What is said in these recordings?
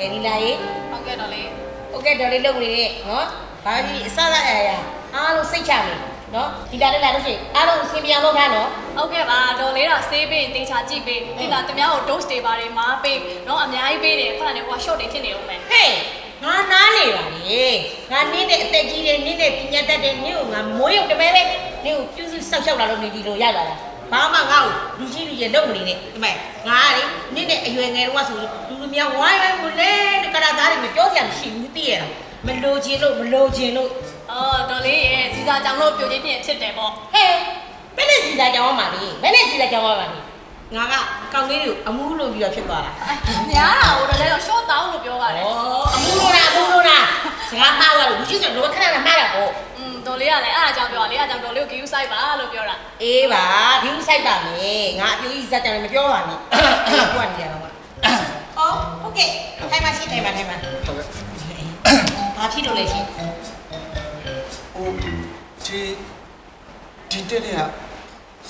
ကဲဒီလာရေဟုတ်ကဲ့တော့လေဟုတ်ကဲ့တော့လေလုပ်နေတဲ့နော်ဘာကြီးအစစအရာအားလုံးစိတ်ချမယ်နော်ဒီလာလေးလာလို့ရှိရင်အားလုံးအဆင်ပြေအောင်လုပ်ထားနော်ဟုတ်ကဲ့ပါတော်လေးတော့ဆေးပေးတေချာကြည့်ပေးဒီလာတမ ्या ကို dose တွေပါတယ်မားပေးနော်အများကြီးပေးတယ်ခဏနေဟိုက short တွေဖြစ်နေဦးမယ်ဟေးငါနားနေပါလေငါနင်းတဲ့အသက်ကြီးတဲ့နင်းတဲ့ပညာတတ်တဲ့နင်းကိုငါမိုးရုပ်တမဲပဲနင်းကိုပြုစုစောက်ရှောက်လာလို့နေဒီလိုရလာတာ ဘာမှငါ့ကိုလူကြီးလူကြီးလုံမနေနဲ့ဒီမဲ့ငါကလေနင်းတဲ့အရွယ်ငယ်တော့ဆိုလူလူများဝိုင်းဝိုင်းကိုလဲတကရာသားတွေမပြောစရာမရှိဘူးသိရလားမလိုချင်လို့မလိုချင်လို့အော်တော်လေးရဲ့စီစာကြောင့်လို့ပြိုချင်းပြင်ဖြစ်တယ်ပေါ့ဟဲ့ဘယ်နဲ့စီစာကြောင်းပါလဲဘယ်နဲ့စီစာကြောင်းပါလဲငါကကောင်းလေးတွေကိုအမူးလို့ပြီးတော့ဖြစ်သွားတာများတာဟိုတော်လေးတော့ short တောင်းလို့ပြောပါတယ်ဩအမူးလို့လားအမူးလို့လားစကားမှားသွားလို့လူကြီးဆိုတော့ခဏခဏမှားတာပေါ့ อืมတော်လေးကလည်းအားအကြောင်းပြောတာလေအားကြောင့်တော်လေးကို give site ပါလို့ပြောတာ အေးပါဒီဥဆိုင်ပါမယ်ငါအပြိုကြီးဇက်ကြောင်လည်းမပြောပါနဲ့ကိုကနေရတော့မှာအော်โอเคထိုင်ပါရှိထိုင်ပါထိုင်ပါ ဟုတ်ကဲ့ ဘာဖြစ်လို့လဲရှင် ဟိုဒီဒီတက်တဲ့က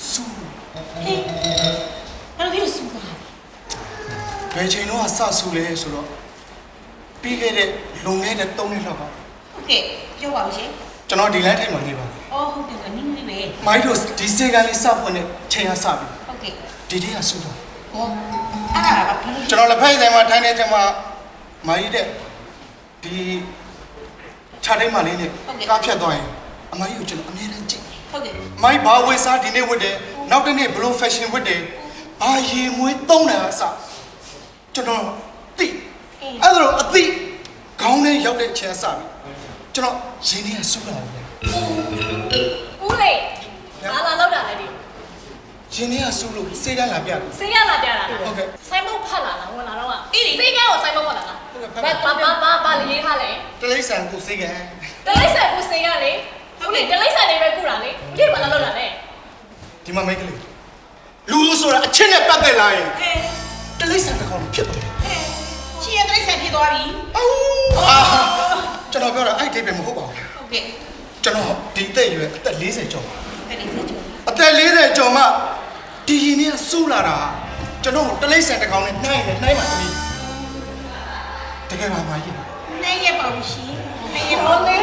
စူ ဟေးဘာလို့ဖြစ်လို့စူတာ ဘယ်ချိန်တော့စဆူလဲဆိုတော့ပြီးခဲ့တဲ့လွန်ခဲ့တဲ့3နှစ်လောက်က โอเคပြောပါဦးရှင် ကျွန်တော်ဒီလမ်းထိုင်မှနေပါအော်ဟုတ်တယ်ဆိုနီးနီးပဲမိုင်းတို့ဒီစေကန်းလေးစဖွင့်တဲ့ချိန်ကစပြီဟုတ်ကဲ့ဒီတည်းကဆူတော့အော်အဲ့ဒါကဘာဖြစ်ကျွလို့န်တော်လက်ဖက်ရည်ဆိုင်မှာထိုင်နေချိန်မှာမိုင်းတဲ့ဒီခြားတိုင်းမလေးနဲ့ကားဖြတ်သွားရင်အမိုင်းကိုကျွန်တော်အမြဲတမ်းကြည့် ဟုတ်ကဲ့မိုက်ဘာဝတ်စားဒီနေ့ဝတ်တယ်နောက်တစ်နေ့ဘလိုဖက်ရှင်ဝတ်တယ်ဘာရေမွေးသုံးတယ်အစကျွန်တော်တိအဲ့ဒါတော့အတိခေါင်းထဲရောက်တဲ့ချင်အစပြီ ကျွန်တော်ရင်းနှီးရဆူလာတယ်ဦးလေးလာလာလောက်တာလေဒီရင်းနှီးရဆူလို့စေကန်းလာပြတယ်စေးရလာပြတာလားဟုတ်ကဲ့ဆိုင်မုတ်ဖတ်လာလားဝင်လာတော့ကအေးစေးကန်းကိုဆိုင်မုတ်ဖတ်လာလားဟုတ်ကဲ့ဖဘာက်ဘာဘာဘာဘာလေးထားလဲတလိဆန်ကိုစေကန်းတလိမ့်ဆန်ကိုစေးရလေဟုတ်လေတလိမ့်ဆန်လေးပဲကုတာလေဦးလေးဘာလာလောက်တာလဲဒီမှာမိတ်ကလေးလူဆိုတာအချက်နဲ့ပတ်သက်လာရင်ဟဲ့တလိဆန်တစ်ကောင်ဖြစ်သွားတယ်ဟဲ့ချီရတဲ့ဆိုင်ဖြစ်သွားပြီအော်အာ ကျွန်တော်ပြောတာအဲ့ဒီအိဗယ်မဟုတ်ပါဘူးဟုတ်ကဲ့ကျွန်တော်ဒီအသက်အရွယ်အသက်40ကျော်ပါအဲ့ဒီစိတ်ကြောအသက်40ကျော်မှဒီရင်နဲ့ဆူလာတာကျွန်တော်တလိမ့်ဆန်တကောင်နဲ့နှိုင်းနဲ့နှိုင်းပါသမီးတကယ်ပါပါကြီးနေရပါဘူးရှင်နေရပါလေ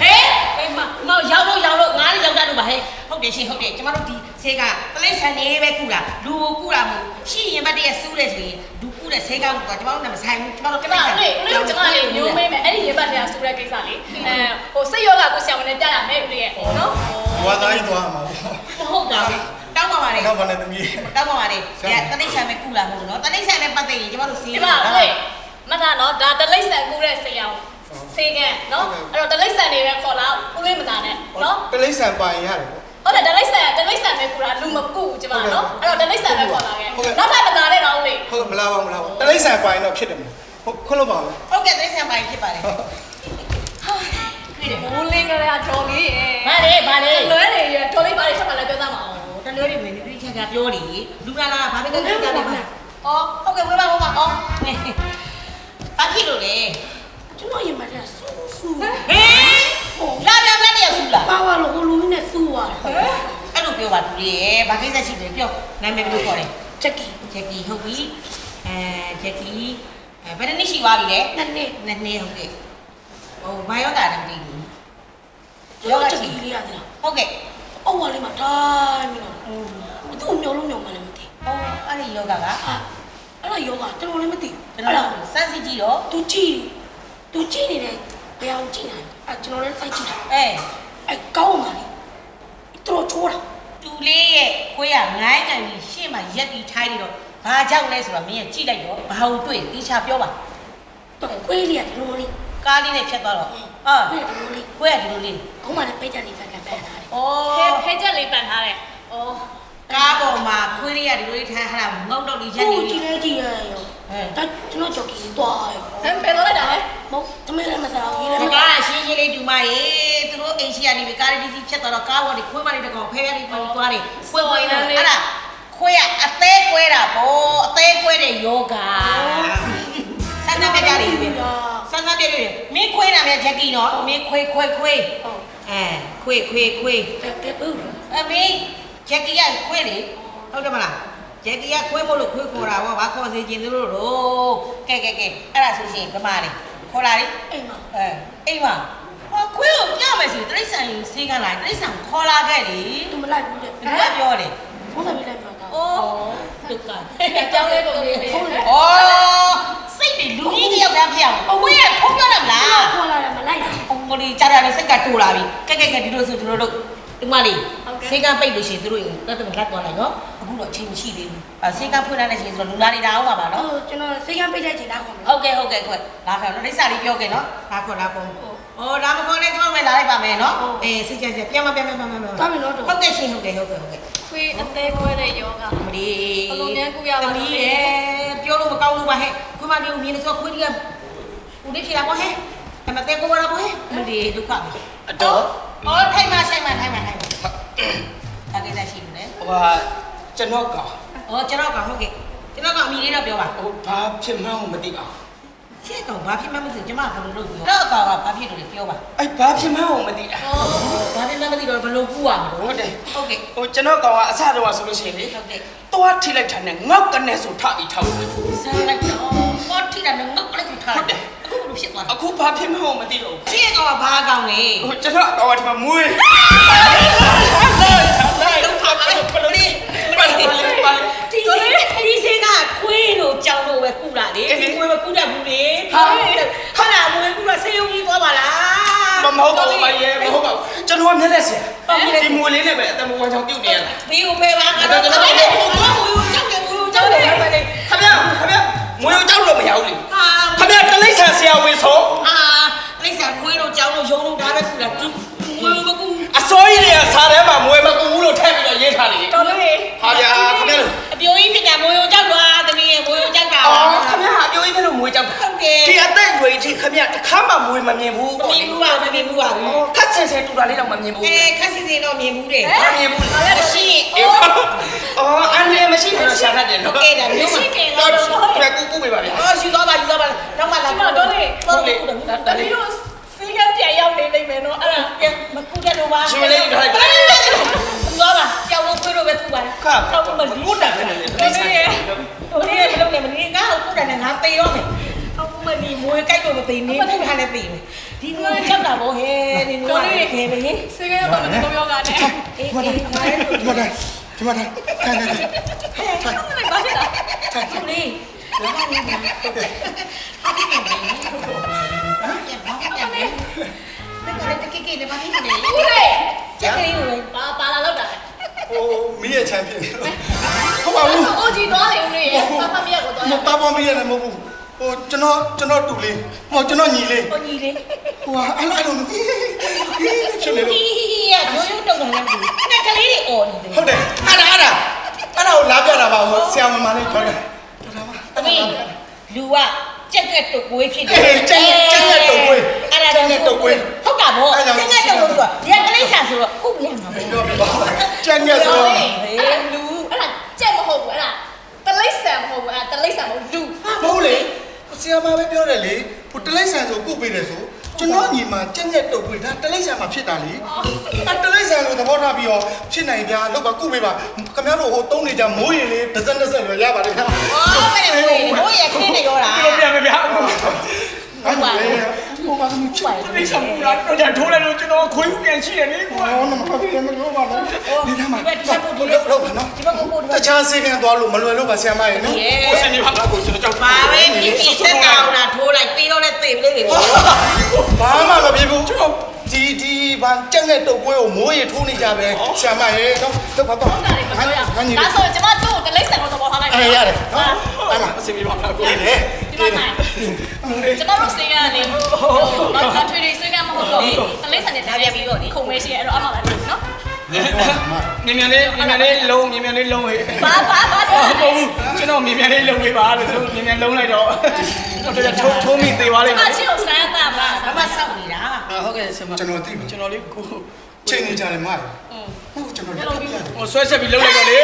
ဟဲ့မောင်ရောက်တော့ရောက်တော့ငါးလေးရောက်တတ်လို့ပါဟဲ့ ဟုတ်တယ်ရှင်ဟုတ်တယ်ကျမတို့ဒီဆေးကတလိမ့်ဆန်နေပဲကုတာလူကိုကုတာမဟုတ်ရှိရင်မတည်းစူးတယ်ဆိုရင်လူကုတဲ့ဆေးကောင်းကကျမတို့နဲ့မဆိုင်ဘူးကျမတို့ကျမဦးလေးဦးလေးကျမလေးညိုးမေးမယ်အဲ့ဒီရေပတ်ထဲကစူတဲ့ကိစ္စလေအဲဟိုစိတ်ယောဂကိုဆရာမနဲ့ပြရမယ်ဦးလေးရဲ့နော်ဘွာသားကြီးသွားမှာပေါ့ဟုတ်တာတောင်းပါပါလေတော့ဘာနဲ့သမီးတောင်းပါပါလေဒီကတလိမ့်ဆန်ပဲကုလာမဟုတ်ဘူးနော်တလိမ့်ဆန်နဲ့ပတ်သက်ရင်ကျမတို့ဆေးဒီမှာဦးလေးမထားနော်ဒါတလိမ့်ဆန်ကူတဲ့ဆေးရောင်ဆေးကန်နော်အဲ့တော့တလိမ့်ဆန်တွေပဲခေါ်လာဦးလေးမသားနဲ့နော်တလိမ့်ဆန်ပိုင်ရတယ် ပေါ့ဟုတ်တယ်တလိမ့်ဆန်တလိမ့်ဆန်ပဲကူတာလူမကူကျမနော်အဲ့တော့တလိမ့်ဆန်ပဲခေါ်လာခဲ့ဟုတ်ကဲ့နောက်ထပ်မသားနဲ့တော့ဦးလေးဟုတ်မလားပါမလားပါတလိမ့်ဆန်ပိုင်တော့ဖြစ်တယ်မဟုတ်ခွလို့ပါဘူးဟုတ်ကဲ့တလိမ့်ဆန်ပိုင်းဖြစ်ပါတယ်တွေ့တယ်ဘူးလင်းကလေးကတော်လေးရဲ့ဗါလေဗါလေလွဲနေရတော်လေးပါလေးဆက်ပါလဲပြောသားမအောင်တလွဲတွေဝင်နေတိကျကျပြောနေလူလာလာဘာပဲကိစ္စကြတယ်ပါအော်ဟုတ်ကဲ့ဝေးပါဝေးပါအော်ဘာဖြစ်လို့လဲကျွန်တော်ရင်မတက်ဆူဆူဟဲ လာပြပြတဲ့ဆူလာပါဝါလို့ဟိုလူနဲ့ဆူသွားတယ်အဲ့လိုပြောပါသူလေဘာကိစ္စရှိတယ်ပြောနာမည်ဘယ်လိုခေါ်လဲချက်ကီဂျက်ကီဟုတ်ပြီအဲဂျက်ကီအဲဘယ်နှစ်ရှိသွားပြီလဲနှစ်နှစ်နှစ်နှစ်ဟုတ်ကဲ့ဟိုဘာယောဂလည်းမသိဘူးကျွန်တော်ချက်ကီလေးရတယ်ဟုတ်ကဲ့အောက်ဝါလေးမှာတိုင်းပြီးတော့ဘသူ့မျောလို့မျောမှလည်းမသိဟိုအဲ့ဒီယောဂကဟာအဲ့ဒါယောဂကျွန်တော်လည်းမသိဘယ်လိုလဲစမ်းစစ်ကြည့်တော့သူကြည့်သူကြည့်နေတယ် ဘယ်အောင်ကြည့်နိုင်အဲကျွန်တော်လည်းစိုက်ကြည့်တာအဲအဲကောင်းပါလေတော်ချိုးတာတူလေးရဲ့ခွေးကငိုင်းငိုင်းပြီးရှေ့မှာရက်ပြီးထိုင်းနေတော့ဘာကြောင့်လဲဆိုတော့မင်းကကြည့်လိုက်တော့ဘာလို့တွေ့တီးချပြောပါတော့ခွေးလေးကဒီလိုလေးကားလေးနဲ့ဖြတ်သွားတော့ဟာခွေးဒီလိုလေးခွေးကဒီလိုလေးခေါင်းမှာလည်းပိတ်တက်လေးဖက်ကန်ပန်းထားတယ်ဩဖဲဖဲချက်လေးပန်ထားတယ်ဩကားပေါ်မှာခွေးလေးကဒီလိုလေးထိုင်းဟာငေါက်တော့လေးရက်ဟိုနေကြည့်လဲကြည့်ရရောဟဲ့ဒါကျွန်တော်ချက်ကီသွားရောဟမ်ဘယ်လိုလဲတာလဲ မဟုတ်သမီးလည်းမစားဘူးရေးလည်းဒီမကားကရှင်းရှင်းလေးဒူမရေသူတို့အိမ်ရှိကနေပြီးကားလေးစီးဖြတ်သွားတော့ကားပေါ်ဒီခွေးမလေးတကောင်ဖဲရလေးပြီးသွားတယ်ခွေးခွေးနဲ့အဲ့ဒါခွေးကအသေးကွဲတာပေါ့အသေးကွဲတဲ့ယောဂဆန္ဒပြကြတယ်ပဲဆန္ဒပြတယ်မင်းခွေးနာမည်ဂျက်ကီနော်မင်းခွေးခွေးခွေးဟုတ်အဲခွေးခွေးခွေး တက်တက်ဘူးအမေဂျက်ကီကခွေးလေဟုတ်တယ်မလားဂျက်ကီကခွေးဖို့လို့ခွေးခေါ်တာဗောဘာခေါ်စေခြင်းသူတို့တော့ကဲကဲကဲအဲ့ဒါဆိုရှင်ဗမာလေး ခေါ်လာလေအိမ်မှာအဲအိမ်မှာဟောခွေးကိုပြမယ်ဆိုတိရစ္ဆာန်ကိုစေးကလာတိရစ္ဆာန်ကိုခေါ်လာခဲ့လေသူမလိုက်ဘူးတဲ့ဘယ်ကပြောတယ်ဖုန်းဆက်ပြီးလိုက်ပြောတာအိုးဒုက္ခအကြောင်းလေးကိုမေးဖုန်းဆက်ဩစိတ်တွေလူကြီးတယောက်တည်းဖြစ်အောင်အဝေးကဖုံးပြတယ်မလားခေါ်လာတယ်မလိုက်တာအမလီကြာကြာနဲ့စိတ်ကတူလာပြီကဲကဲကဲဒီလိုဆိုကျွန်တော်တို့ ဒီမလေးစေကပိတ်လို့ရှိရင်သူတို့တက်တက်လက်သွားလိုက်နော်အခုတော့အချိန်မရှိသေးဘူးအဲစေကဖွင့်လာတဲ့ချိန်ဆိုတော့လူလာနေတာအောင်ပါပါနော်ဟိုကျွန်တော်စိတ်ကပိတ်တဲ့ချိန်သားခေါ်မယ်ဟုတ်ကဲ့ဟုတ်ကဲ့ခွက်လာခေါ်တော့ဒိစာလေးပြောခဲ့နော်လာခေါ်လာပုံဟောဒါမခေါ်နဲ့ကျွန်တော်ပဲလာလိုက်ပါမယ်နော်အေးစိတ်ကြကြပြန်မပြန်မပြန်မပြန်သွားပြီနော်တော့ဟုတ်ကဲ့ရှင်ဟုတ်ကဲ့ဟုတ်ကဲ့ဟုတ်ကဲ့ခွေးအသေးခွဲတဲ့ယောဂမဒီဘလို့များကုရပါလဲသမီးရဲ့ပြောလို့မကောင်းလို့ပါဟဲ့ခွမဒီဦးမြင်နေဆိုခွေးကြီးကဦးလေးဖြေတာပေါ့ဟဲ့အမတဲကိုရပါဟဲ့မဒီဒုက္ခပဲအတော် အော်ထိုင်မဆိုင်မထိုင်မထိုင်မဒါကိစ္စရှိလို့လေဟိုဟာကျွန်တော်ကောင်အော်ကျွန်တော်ကဟုတ်ကဲ့ကျွန်တော်ကအမီလေးတော့ပြောပါဟိုဘာဖြစ်မှန်းမသိပါဘူးရှေ့ကောင်ဘာဖြစ်မှမသိကျမကဘယ်လိုလုပ်ပြောတော့ကောင်ကဘာဖြစ်လို့လဲပြောပါအဲ့ဘာဖြစ်မှန်းမသိတာဘာဖြစ်မှမသိတော့ဘယ်လိုကူရမလို့ဟုတ်တယ်ဟုတ်ကဲ့ဟိုကျွန်တော်ကောင်ကအစတော့ဆိုလို့ရှိရင်လေဟုတ်ကဲ့သွားထိလိုက်တာနဲ့ငေါက်ကနေဆိုထပြီးထောက်တယ်ဆန်းလိုက်တော့ အခုဘာဖြစ်မှန်းမသိတော့ဘူးရှေ့ကောင်ကဘာကောင်လဲဟိုကျွန်တော်ကောင်ကဒီမှာမွေးလုံးထားပါလေဘယ်လိုလဲပါလေပါလေပါလေဒီစေဒီစေကခွေးလို့ကြောင်လို့ပဲကူလာလေဒီခွေးပဲကူတတ်ဘူးလေခဏမွေးကူလာဆေးရုံကြီးသွားပါလားမမဟုတ်ပါဘူးမရေမဟုတ်ပါဘူးကျွန်တော်ကမျက်လက်ဆရာဒီမွေလေးနဲ့ပဲအတမဝါချောင်ပြုတ်နေရတာဒီကိုပဲပါကတော့ကျွန်တော်လည်းဘူးဘူးကြောက်တယ်ဘူးကြောက်တယ်ပဲလေခမရခမရမွေကိုကြောက်လို့မရဘူးလေဟာခမရတလိမ့်ဆ န်ဆရာဝင်ဆုံးဟာလိမ့်စာခွေးလို့ကြောက်လို့ယုံလို့ဒါပဲကူလာသူငွေမကူအစိုးရတွေကစားထဲမှာမွေမကူဘူးလို့ထည့်ပြီးတော့ရေးထားတယ်တော်လေဟာဗျာခမရအပြိုကြီးဖြစ်တာမွေကို ယ်လို့မွေကြောက်တာဟုတ်ကဲ့ဒီအသက်အရွယ်ကြီးခမရတစ်ခါမှမွေမမြင်ဘူးမမြင်ဘူးပါမမြင်ဘူးပါဘူးခက်ဆင်ဆင်တူတာလေးတော့မမြင်ဘူးအဲခက်စီစီတော့မြင်ဘူးတယ်မမြင်ဘူးမရှိအေးအော်အန်ရမရှိဘူးရှာတတ်တယ်နော်ကဲဒါမျိုးမှာတော့ခက်ကူကူပေးပါဗျာအော်ယူတော့ပါယူတော့ပါတော့မှလာဒီမှာတော့လေတော့လေတမီးတို့စီကံပြန်ရောက်နေနေမယ်နော်အဲ့ဒါပြန်မကူတဲ့တော့ပါယူတော့ပါကြောက် လို့ခွေးတော့ပဲကူပါခါတော့မလီဘုဒ္ဓပဲလေမင်းရဲ့ဟိုလေးဘယ်လိုလဲမင်းငါ့ကိုကူတယ်နဲ့ငါသေရောမယ်အောက်မလီမွေးကြိုက်တော့မသိနေဘူးခါနဲ့သိမယ်ဒီငါကြောက်တာဗောဟဲ့ဒီငါလေးခဲမင်းစီကံရောက်တော့မ တင်တော့ယောဂနဲ့အေးအေးငါလည်းဒီမှာတိုင်းဒီမှာတိုင်းထိုင်နေတယ်ဘာဖြစ်လဲဟုတ်လေလာပါနေပါဟုတ်ကဲ့ဟုတ်ကဲ့ဘာဖြစ်လဲတကယ်တကယ်လည်းမဖြစ်နေဦးလေးချက်ကလေးကိုဘာဘာလာလောက်တာလဲဟိုမီးရဲ့ချမ်းဖြစ်နေဟုတ်ပါဘူးအိုဂျီတော့လေဦးလေးဘာမှမရတော့မပါပေါ်မီးရဲ့လည်းမဟုတ်ဘူးဟိုကျွန်တော်ကျွန်တော်တူလေးဟိုကျွန်တော်ညီလေးကိုကြီးလေးဟိုဟာအဲ့လိုအဲ့လိုဖြစ်နေလို့ဒီရရိုးရိုးတုံတယ်လည်းအဲ့ကလေးတွေអော်နေတယ်ဟုတ်တယ်အဲ့ဒါအဲ့ဒါအဲ့ဒါကိုလာပြတာပါဟိုဆရာမမလေးပြောတယ်တော်တော်ပါသမီးလူကကြက်ကက်တုတ်ကွေးဖြစ်အေးကြက်ကြက်ကက်တုတ်ကွေးအဲ့ဒါကြက်ကက်တုတ်ကွေးဟုတ်တာဗောအဲ့ဒါကြကြောက်င့်ကက်တုတ်လို့ဆိုတာဒီကကလေးဆန်ဆိုတော့ခုပြန်မှာဗော ပြောပြပါကြက်ငယ်ဆိုတော့ ဟေးလူ အဲ့ဒါကြက်မဟုတ်ဘူးအဲ့ဒါတလိမ့်ဆန်မဟုတ်ဘူးအဲ့ဒါတလိမ့်ဆန်မဟုတ်လူ မဟုတ်လေဆရာမပဲပြောတယ်လေဟိုတလိမ့်ဆန်ဆိုကုတ်ပေးတယ်ဆိုကျွန်တော်ညီမကြက်ငယ်တုတ်ကွေးဒါတလိမ့်ဆန်မှာ ဖြစ်တာလေအဲ့တလိမ့်ဆန်လို့သဘောထားပြီးတော့ဖြစ်နိုင်ပြလောက်ပါကုတ်ပေးပါခင်ဗျားတို့ဟိုတုံးနေကြမိုးရင်လေးတစ်စက်တစ်စက်ရရပါတယ်ခင်ဗျာအော်မင်းတို့ဘိုးရခင်းနေရောတာပြောပြမယ်ဗျာဟုတ်ပါဘူးဟိုမှာသမီးချစ်တိတ်ဆောင်ဘူးလားတော့ကြထိုးလိုက်လို့ကျွန်တော်ခွေးဦးပြန်ရှိတယ်လေကွာဟောနမဖပြီးမလို့ပါဘူးဒီထဲမှာဒီဘက်ဒီဘက်ပို့လောက်လောက်ပါနော်ဒီဘက်ကိုပို့ဒီဘတက်ခြားစေကံသွားလို့မလွယ်လို့ပါဆရာမရေနော်ရဲကိုစနေပါလားကိုကျွန်တော်ကြောက်ပါပဲဖြစ်ဖြစ်တက်ကောင်တာထိုးလိုက်ပြီးတော့လည်းသေပလေးတွေဘာမှမဖြစ်ဘူးကျွန်တော်ဒီ ဒီဘာကြက်နဲ့တုပ်ပွဲကိုမိုးရေထိုးနေကြပဲဆရာမရေနော်လောက်ပါတော့ဟုတ်တာလေမပြောရဟန်ကြီးဒါဆိုကျမတို့တလိမ့်ဆန်ကိုသဘောထားလိုက်အေးရတယ်နော်အဲ့မှာအစနေပါလားကိုဒီလေဒီမှာနိုင်ကျမတို့စေကလေဟိုတော့ထွေတွေစေကမဟုတ်တော့တလိမ့်ဆန်နဲ့ဒါပြပြီးတော့ခုံမဲရှိအဲ့တော့အမှလည်းနော်မြင်မြန်လေးမြင်မြန်လေးလုံးမြင်မြန်လေးလုံးဟေးဘာဘာဘာမဟုတ်ဘူးကျွန်တော်မြင်မြန်လေးလုံးပေးပါလို့သူမြင်မြန်လုံးလိုက်တော့တော့ကြထိုးထိုးမိသေးပါလိမ့်အမယ်ချစ်ကိုစမ်းတာပါဘာမှစောက်နေတာ ဟုတ်ကဲ့ဆရာမကျွန်တော်သိပါကျွန်တော်လေးကိုချိန်နေကြတယ်မဟုတ်ဟုတ်ကျွန်တော်လက်ပြတယ်ဟိုဆွဲဆက်ပြီးလုံးလိုက်တော့လေ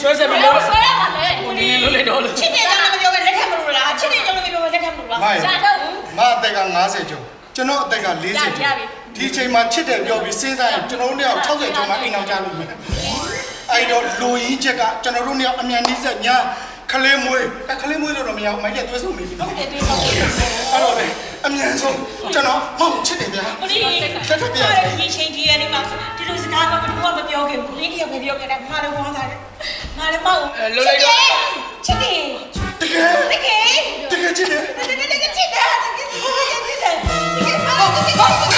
ဆွဲဆက်ပြီးလုံးဆွဲရပါလေဟိုနေလုံးလိုက်တော့လေချစ်တယ်ကြောင့်လည်းမပြောပဲလက်ထပ်မလို့လားချစ်တယ်ကြောင့်လည်းမပြောပဲလက်ထပ်မလို့လားရှာတော့မအသက်က90ကျော်ကျွန်တော်အသက်က40ကျော်ဒီချိန်မှာချစ်တယ်ပြောပြီးစဉ်းစားရင်ကျွန်တော်တို့က60ကျော်မှအိမ်အောင်ကြလို့မယ်အဲ့တော့လူကြီးချက်ကကျွန်တော်တို့ကအမြန်ကြီးဆက်ညာခလေးမွေးခလေးမွေးလို့တော့မရအောင်မရက်သွေးစုံမိပြီနော်အဲ့တော့လေ အမြန်ဆုံးကျွန်တော်မောက်ချစ်တယ်ဗျာကိုလေးတက်တက်ပြရတယ်ဒီချိန်ကြီးရနေမှာဒီလိုစကားတော့ဘယ်သူမှမပြောခဲ့ဘူးလေးတယောက်ပဲပြောခဲ့တယ်ငါလည်းဝမ်းသာတယ်ငါလည်းမောက်ချစ်တယ်တကယ်တကယ်တကယ်ချစ်တယ်တကယ်တကယ်ချစ်တယ်တကယ်တကယ်ချစ်တယ်တကယ်မောက်တကယ်